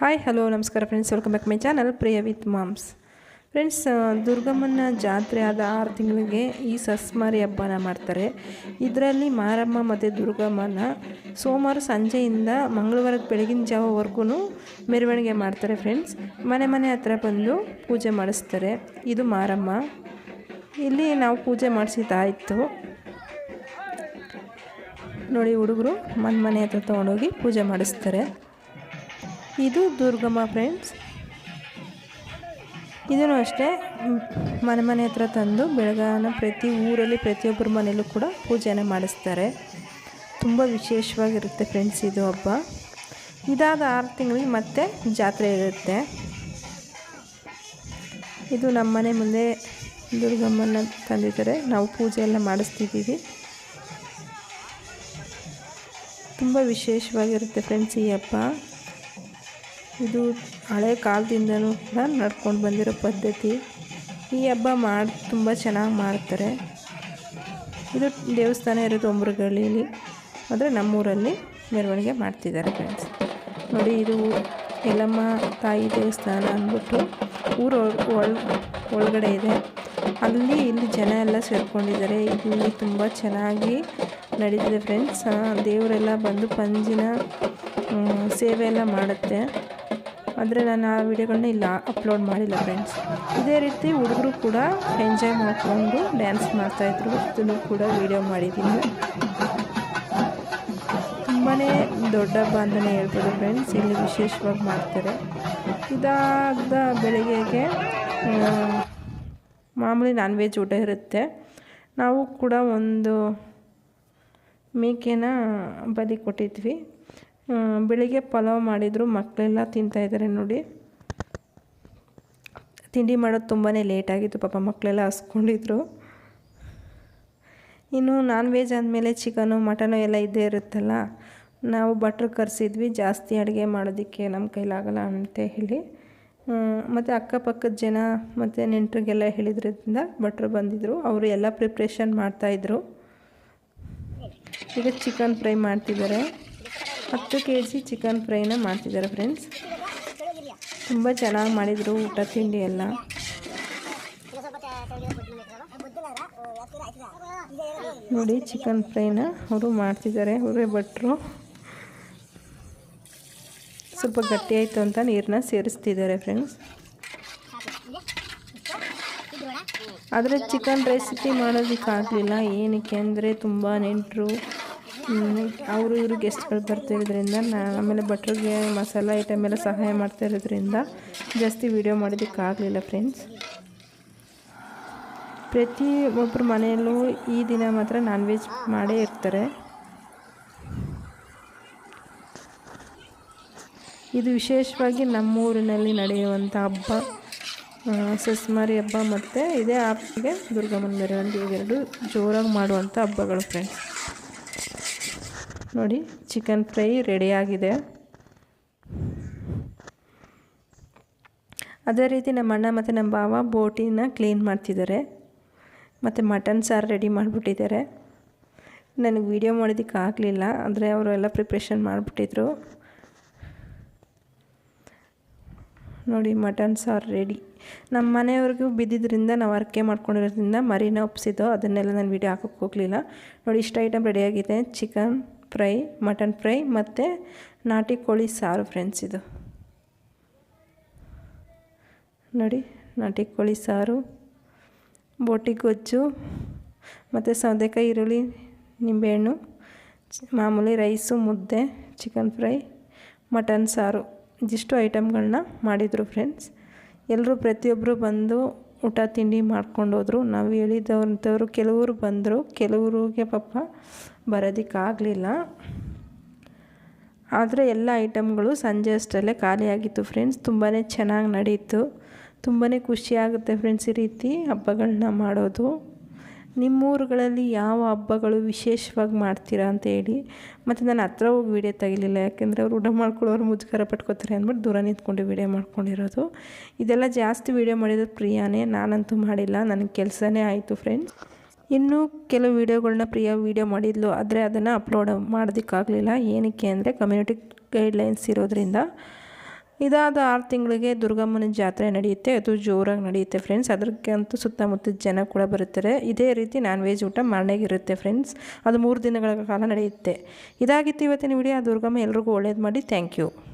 Hi hello ನಮಸ್ಕಾರ friends welcome back my channel Priya with moms friends ದುರ್ಗಮ್ಮನ ಜಾತ್ರೆ ಆದ ಆರು ತಿಂಗಳಿಗೆ ಈ ಸಸ್ಮಾರಿ ಹಬ್ಬನ ಮಾಡ್ತಾರೆ. ಇದರಲ್ಲಿ ಮಾರಮ್ಮ ಮತ್ತು ದುರ್ಗಮ್ಮನ ಸೋಮವಾರ ಸಂಜೆಯಿಂದ ಮಂಗಳವಾರದ ಬೆಳಗಿನ ಜಾವವರೆಗೂ ಮೆರವಣಿಗೆ ಮಾಡ್ತಾರೆ ಫ್ರೆಂಡ್ಸ್ ಮನೆ ಮನೆ ಹತ್ರ ಬಂದು ಪೂಜೆ ಮಾಡಿಸ್ತಾರೆ. ಇದು ಮಾರಮ್ಮ. ಇಲ್ಲಿ ನಾವು ಪೂಜೆ ಮಾಡಿಸಿದ್ದಾಯಿತು. ನೋಡಿ ಹುಡುಗರು ಮನೆ ಮನೆ ಹತ್ರ ತೊಗೊಂಡೋಗಿ ಪೂಜೆ ಮಾಡಿಸ್ತಾರೆ. ಇದು ದುರ್ಗಮ್ಮ ಫ್ರೆಂಡ್ಸ್. ಇದನ್ನು ಅಷ್ಟೇ ಮನೆ ಮನೆ ಹತ್ರ ತಂದು ಬೆಳಗಾನ ಪ್ರತಿ ಊರಲ್ಲಿ ಪ್ರತಿಯೊಬ್ಬರ ಮನೆಯಲ್ಲೂ ಕೂಡ ಪೂಜೆನ ಮಾಡಿಸ್ತಾರೆ. ತುಂಬ ವಿಶೇಷವಾಗಿರುತ್ತೆ ಫ್ರೆಂಡ್ಸ್ ಇದು ಹಬ್ಬ. ಇದಾದ ಆರು ತಿಂಗಳಿಗೆ ಮತ್ತೆ ಜಾತ್ರೆ ಇರುತ್ತೆ. ಇದು ನಮ್ಮ ಮನೆ ಮುಂದೆ ದುರ್ಗಮ್ಮನ ತಂದಿದ್ದಾರೆ. ನಾವು ಪೂಜೆ ಎಲ್ಲ ಮಾಡಿಸ್ತಿದ್ದೀವಿ. ತುಂಬ ವಿಶೇಷವಾಗಿರುತ್ತೆ ಫ್ರೆಂಡ್ಸ್ ಈ ಹಬ್ಬ. ಇದು ಹಳೆ ಕಾಲದಿಂದನೂ ಕೂಡ ನಡ್ಕೊಂಡು ಬಂದಿರೋ ಪದ್ಧತಿ. ಈ ಹಬ್ಬ ಮಾಡಿ, ತುಂಬ ಚೆನ್ನಾಗಿ ಮಾಡ್ತಾರೆ. ಇದು ದೇವಸ್ಥಾನ ಇರೋದು ಒಂಬ್ರಗಳ್ಳಿಲಿ, ಆದರೆ ನಮ್ಮೂರಲ್ಲಿ ಮೆರವಣಿಗೆ ಮಾಡ್ತಿದ್ದಾರೆ ಫ್ರೆಂಡ್ಸ್ ನೋಡಿ, ಇದು ಎಲ್ಲಮ್ಮ ತಾಯಿ ದೇವಸ್ಥಾನ ಅಂದ್ಬಿಟ್ಟು ಊರು ಒಳ ಒಳಗಡೆ ಇದೆ. ಅಲ್ಲಿ ಇಲ್ಲಿ ಜನ ಎಲ್ಲ ಸೇರ್ಕೊಂಡಿದ್ದಾರೆ. ಇಲ್ಲಿ ತುಂಬ ಚೆನ್ನಾಗಿ ನಡೀತಿದೆ ಫ್ರೆಂಡ್ಸ್ ದೇವರೆಲ್ಲ ಬಂದು ಪಂಜಿನ ಸೇವೆ ಎಲ್ಲ ಮಾಡುತ್ತೆ. ಆದರೆ ನಾನು ಆ ವಿಡಿಯೋಗಳನ್ನ ಇಲ್ಲ ಅಪ್ಲೋಡ್ ಮಾಡಿಲ್ಲ ಫ್ರೆಂಡ್ಸ್ ಇದೇ ರೀತಿ ಹುಡುಗರು ಕೂಡ ಎಂಜಾಯ್ ಮಾಡಿಕೊಂಡು ಡ್ಯಾನ್ಸ್ ಮಾಡ್ತಾಯಿದ್ರು ಇದನ್ನು ಕೂಡ ವಿಡಿಯೋ ಮಾಡಿದ್ದೀನಿ. ತುಂಬಾ ದೊಡ್ಡ ಹಬ್ಬ ಅಂತಲೇ ಹೇಳ್ಬೋದು ಫ್ರೆಂಡ್ಸ್ ಇಲ್ಲಿ ವಿಶೇಷವಾಗಿ ಮಾಡ್ತಾರೆ. ಇದಾದ ಬೆಳಿಗ್ಗೆಗೆ ಮಾಮೂಲಿ ನಾನ್ ವೆಜ್ ಊಟ ಇರುತ್ತೆ. ನಾವು ಕೂಡ ಒಂದು ಮೇಕೆನ ಬಲಿ ಕೊಟ್ಟಿದ್ವಿ. ಬೆಳಿಗ್ಗೆ ಪಲಾವ್ ಮಾಡಿದರು ಮಕ್ಕಳೆಲ್ಲ ತಿಂತಾಯಿದ್ದಾರೆ ನೋಡಿ. ತಿಂಡಿ ಮಾಡೋದು ತುಂಬಾ ಲೇಟಾಗಿತ್ತು ಪಾಪ ಮಕ್ಕಳೆಲ್ಲ ಹಸ್ಕೊಂಡಿದ್ರು. ಇನ್ನು ನಾನ್ ವೆಜ್ ಆದಮೇಲೆ ಚಿಕನು ಮಟನು ಎಲ್ಲ ಇದ್ದೇ ಇರುತ್ತಲ್ಲ, ನಾವು ಬಟ್ರ್ ಕರೆಸಿದ್ವಿ, ಜಾಸ್ತಿ ಅಡುಗೆ ಮಾಡೋದಕ್ಕೆ ನಮ್ಮ ಕೈಲಾಗಲ್ಲ ಅಂತ ಹೇಳಿ. ಮತ್ತು ಅಕ್ಕಪಕ್ಕದ ಜನ ಮತ್ತು ನೆಂಟರಿಗೆಲ್ಲ ಹೇಳಿದ್ರಿಂದ ಭಟ್ರು ಬಂದಿದ್ದರು ಅವರು ಎಲ್ಲ ಪ್ರಿಪ್ರೇಷನ್ ಮಾಡ್ತಾಯಿದ್ರು ಈಗ ಚಿಕನ್ ಫ್ರೈ ಮಾಡ್ತಿದ್ದಾರೆ. ಹತ್ತು ಕೆ ಜಿ ಚಿಕನ್ ಫ್ರೈನ ಮಾಡ್ತಿದ್ದಾರೆ ಫ್ರೆಂಡ್ಸ್. ತುಂಬ ಚೆನ್ನಾಗಿ ಮಾಡಿದರು ಊಟ ತಿಂಡಿ ಎಲ್ಲ. ನೋಡಿ ಚಿಕನ್ ಫ್ರೈನ ಅವರು ಮಾಡ್ತಿದ್ದಾರೆ. ಅವರೇ ಭಟ್ರು. ಸ್ವಲ್ಪ ಗಟ್ಟಿ ಆಯಿತು ಅಂತ ನೀರನ್ನ ಸೇರಿಸ್ತಿದ್ದಾರೆ ಫ್ರೆಂಡ್ಸ್. ಆದರೆ ಚಿಕನ್ ರೆಸಿಪಿ ಮಾಡೋದಕ್ಕಾಗಲಿಲ್ಲ. ಏನಕ್ಕೆ ಅಂದರೆ ತುಂಬ ನೆಂಟರು ಅವರು ಇವರು ಗೆಸ್ಟ್ಗಳು ಬರ್ತಿರೋದ್ರಿಂದ ನಾನು ಆಮೇಲೆ ಭಟ್ರಿಗೆ ಮಸಾಲ ಐಟಮ್ ಎಲ್ಲ ಸಹಾಯ ಮಾಡ್ತಾ ಇರೋದ್ರಿಂದ ಜಾಸ್ತಿ ವೀಡಿಯೋ ಮಾಡೋದಕ್ಕಾಗಲಿಲ್ಲ ಫ್ರೆಂಡ್ಸ್ ಪ್ರತಿ ಒಬ್ಬರು ಮನೆಯಲ್ಲೂ ಈ ದಿನ ಮಾತ್ರ ನಾನ್ ವೆಜ್ ಮಾಡೇ ಇರ್ತಾರೆ. ಇದು ವಿಶೇಷವಾಗಿ ನಮ್ಮೂರಿನಲ್ಲಿ ನಡೆಯುವಂಥ ಹಬ್ಬ ಸಸ್ಮಾರಿ ಹಬ್ಬ ಮತ್ತು ಇದೇ ಹಬ್ಬಗೆ ದುರ್ಗಮ್ಮನ ಮೆರವಣಿಗೆ ಇವೆರಡು ಜೋರಾಗಿ ಮಾಡುವಂಥ ಹಬ್ಬಗಳು ಫ್ರೆಂಡ್ಸ್ ನೋಡಿ ಚಿಕನ್ ಫ್ರೈ ರೆಡಿಯಾಗಿದೆ ಅದೇ ರೀತಿ ನಮ್ಮ ಅಣ್ಣ ಮತ್ತು ನಮ್ಮ ಭಾವ ಬೋಟಿನ ಕ್ಲೀನ್ ಮಾಡ್ತಿದ್ದಾರೆ. ಮತ್ತು ಮಟನ್ ಸಾರು ರೆಡಿ ಮಾಡಿಬಿಟ್ಟಿದ್ದಾರೆ. ನನಗೆ ವೀಡಿಯೋ ಮಾಡೋದಕ್ಕೆ ಆಗಲಿಲ್ಲ, ಅಂದರೆ ಅವರು ಎಲ್ಲ ಪ್ರಿಪ್ರೇಷನ್ ಮಾಡಿಬಿಟ್ಟಿದ್ರು. ನೋಡಿ ಮಟನ್ ಸಾರು ರೆಡಿ ನಮ್ಮ ಮನೆಯವ್ರಿಗೂ ಬಿದ್ದಿದ್ದರಿಂದ ನಾವು ಅರ್ಕೆ ಮಾಡ್ಕೊಂಡಿರೋದ್ರಿಂದ ಮರಿನ ಒಪ್ಸಿದ್ದು ಅದನ್ನೆಲ್ಲ ನಾನು ವೀಡಿಯೋ ಹಾಕೋಕ್ಕೆ ಹೋಗಲಿಲ್ಲ. ನೋಡಿ, ಇಷ್ಟು ಐಟಮ್ ರೆಡಿಯಾಗಿದೆ ಚಿಕನ್ ಫ್ರೈ, ಮಟನ್ ಫ್ರೈ ಮತ್ತು ನಾಟಿ ಕೋಳಿ ಸಾರು ಫ್ರೆಂಡ್ಸ್ ಇದು. ನೋಡಿ, ನಾಟಿ ಕೋಳಿ ಸಾರು, ಬೋಟಿ ಗೊಜ್ಜು ಮತ್ತು ಸೌತೆಕಾಯಿ, ಈರುಳ್ಳಿ, ನಿಂಬೆಹಣ್ಣು ಮಾಮೂಲಿ ರೈಸು ಮುದ್ದೆ ಚಿಕನ್ ಫ್ರೈ ಮಟನ್ ಸಾರು ಇದಿಷ್ಟು ಐಟಮ್ಗಳನ್ನ ಮಾಡಿದರು ಫ್ರೆಂಡ್ಸ್ ಎಲ್ಲರೂ ಪ್ರತಿಯೊಬ್ಬರು ಬಂದು ಊಟ, ತಿಂಡಿ ಮಾಡ್ಕೊಂಡು ಹೋದರು. ನಾವು ಹೇಳಿದವಂಥವ್ರು ಕೆಲವರು ಬಂದರು. ಕೆಲವ್ರಿಗೆ ಪಾಪ ಬರೋದಕ್ಕಾಗಲಿಲ್ಲ. ಆದರೆ ಎಲ್ಲ ಐಟಮ್ಗಳು ಸಂಜೆ ಅಷ್ಟರಲ್ಲೇ ಖಾಲಿಯಾಗಿತ್ತು ಫ್ರೆಂಡ್ಸ್. ತುಂಬಾ ಚೆನ್ನಾಗಿ ನಡೀತು. ತುಂಬಾ ಖುಷಿಯಾಗುತ್ತೆ ಫ್ರೆಂಡ್ಸ್ ಈ ರೀತಿ ಹಬ್ಬಗಳನ್ನ ಮಾಡೋದು. ನಿಮ್ಮೂರುಗಳಲ್ಲಿ ಯಾವ ಹಬ್ಬಗಳು ವಿಶೇಷವಾಗಿ ಮಾಡ್ತೀರಾ ಅಂತ ಹೇಳಿ ಮತ್ತು ನಾನು ಹತ್ರ ಹೋಗಿ ವೀಡಿಯೋ ತೆಗಿಲಿಲ್ಲ. ಯಾಕೆಂದರೆ ಅವ್ರು ಊಟ ಮಾಡ್ಕೊಳ್ಳೋರು ಮುಜುಗರ ಪಟ್ಕೋತಾರೆ ಅಂದ್ಬಿಟ್ಟು ದೂರ ನಿಂತ್ಕೊಂಡು ವೀಡಿಯೋ ಮಾಡ್ಕೊಂಡಿರೋದು. ಇದೆಲ್ಲ ಜಾಸ್ತಿ ವೀಡಿಯೋ ಮಾಡಿರೋದು ಪ್ರಿಯಾನೇ. ನಾನಂತೂ ಮಾಡಿಲ್ಲ. ನನಗೆ ಕೆಲಸನೇ ಆಯಿತು ಫ್ರೆಂಡ್ಸ್. ಇನ್ನೂ ಕೆಲವು ವೀಡಿಯೋಗಳನ್ನ ಪ್ರಿಯ ವೀಡಿಯೋ ಮಾಡಿದ್ಲು, ಆದರೆ ಅದನ್ನು ಅಪ್ಲೋಡ್ ಮಾಡೋದಕ್ಕಾಗಲಿಲ್ಲ. ಏನಕ್ಕೆ ಅಂದರೆ ಕಮ್ಯುನಿಟಿ ಗೈಡ್ಲೈನ್ಸ್ ಇರೋದ್ರಿಂದ. ಇದಾದ ಆರು ತಿಂಗಳಿಗೆ ದುರ್ಗಮ್ಮನ ಜಾತ್ರೆ ನಡೆಯುತ್ತೆ, ಅದು ಜೋರಾಗಿ ನಡೆಯುತ್ತೆ ಫ್ರೆಂಡ್ಸ್ ಅದಕ್ಕಂತೂ ಸುತ್ತಮುತ್ತ ಜನ ಕೂಡ ಬರುತ್ತಾರೆ. ಇದೇ ರೀತಿ ನಾನ್ ವೆಜ್ ಊಟ ಮನೆಗಿರುತ್ತೆ ಫ್ರೆಂಡ್ಸ್ ಅದು ಮೂರು ದಿನಗಳ ಕಾಲ ನಡೆಯುತ್ತೆ. ಇದಾಗಿತ್ತು ಇವತ್ತಿನ ವಿಡಿಯೋ ದುರ್ಗಮ್ಮ ಎಲ್ರಿಗೂ ಒಳ್ಳೇದು ಮಾಡಿ. Thank you